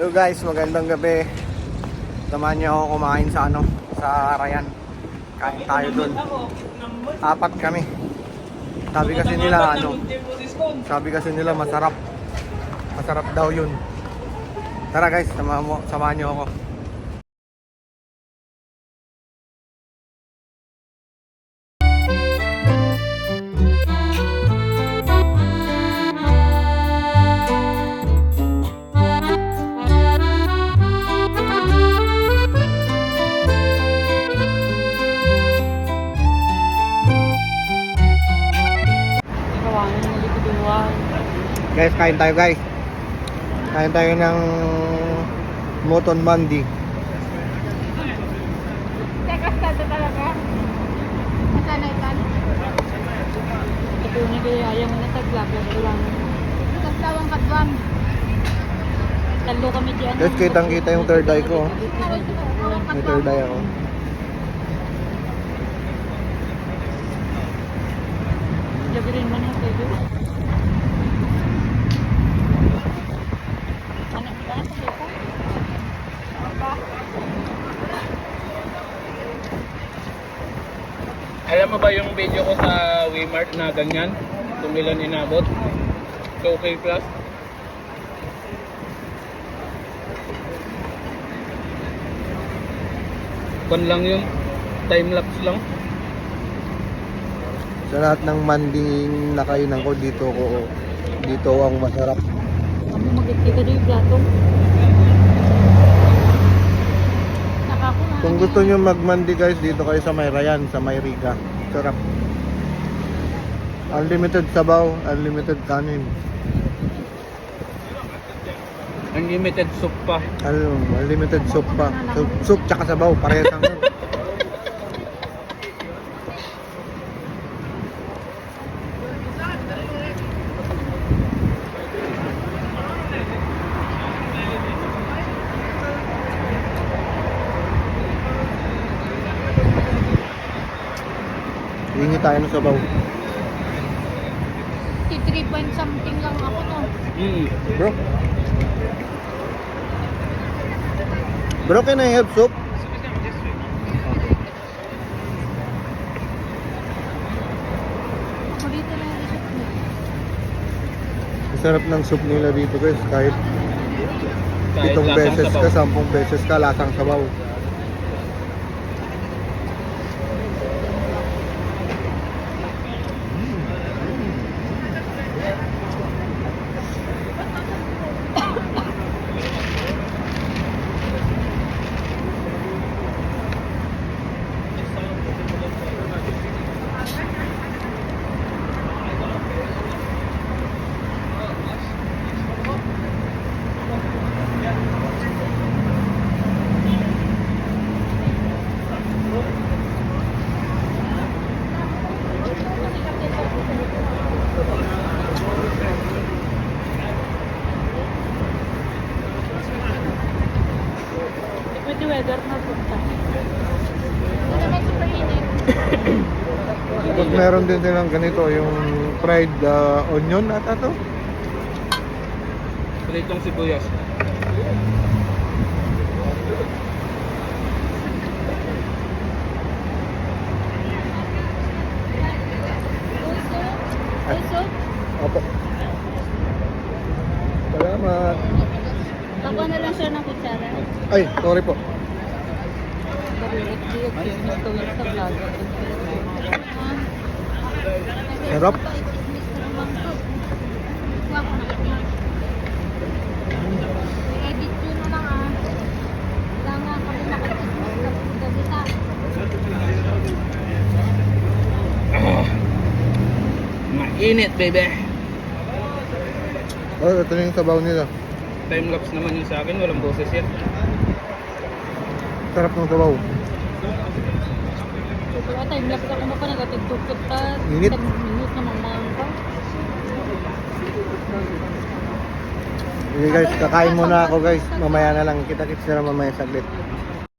Hello guys, magandang gabi. Samahan niyo ako kumain sa ano, sa Rayan. Kain tayo dun. Apat kami. Sabi kasi nila ano, sabi kasi nila masarap. Masarap daw yun. Tara guys, samahan, mo, samahan niyo ako. Guys, kain tayo guys. Kain tayo ng Moton Mandi. Tekas ka ito talaga. Masanay ka. Ito na kaya ayaw na taglaglag ko lang. Tapos lawang kadwan. Talo kami diyan. Guys, kitang kita yung third eye ko. oh. May third eye ako. Gabi rin man yung kayo. Anak ba? Sa Apa? Alam mo ba yung video ko sa Wmart na ganyan? Kung ilan inabot? 2K plus? Kwan lang yun. Time lapse lang. Sa lahat ng manding nakainan ko dito ko dito ang masarap. Kami magkikita din yung plato. Kung gusto nyo magmandi guys, dito kayo sa May Rayan, sa May Riga. Sarap. Unlimited sabaw, unlimited kanin. Unlimited soup pa. Ano, unlimited soup pa. Soup, soup tsaka sabaw, parehas lang Hingi tayo ng sabaw. 3 point something lang ako no. Mm. Bro. Bro, can I have soup? Masarap ng soup nila dito guys. Kahit pitong beses ka, sampung beses ka, lasang sabaw. Weather na punta. Hindi naman super init. Tapos meron din silang ganito, yung fried uh, onion ata to. Pritong sibuyas. Also, Opo. Salamat. Takuha na lang siya ng kutsara. Ay, sorry po. Sarap. Edit yun na lang ah. Wala nga kami nakakasmas na pagkabita. Mainit, baby! Oh, ito na yung sabaw nila. Time lapse naman yun sa akin. Walang boses yan. Sarap ng sabaw. Super time lapse ako pa nagatigtukot pa. Init. 10 minutes naman lang pa. Okay guys, kakain muna ako guys. Mamaya na lang. Kita-kits na mamaya saglit.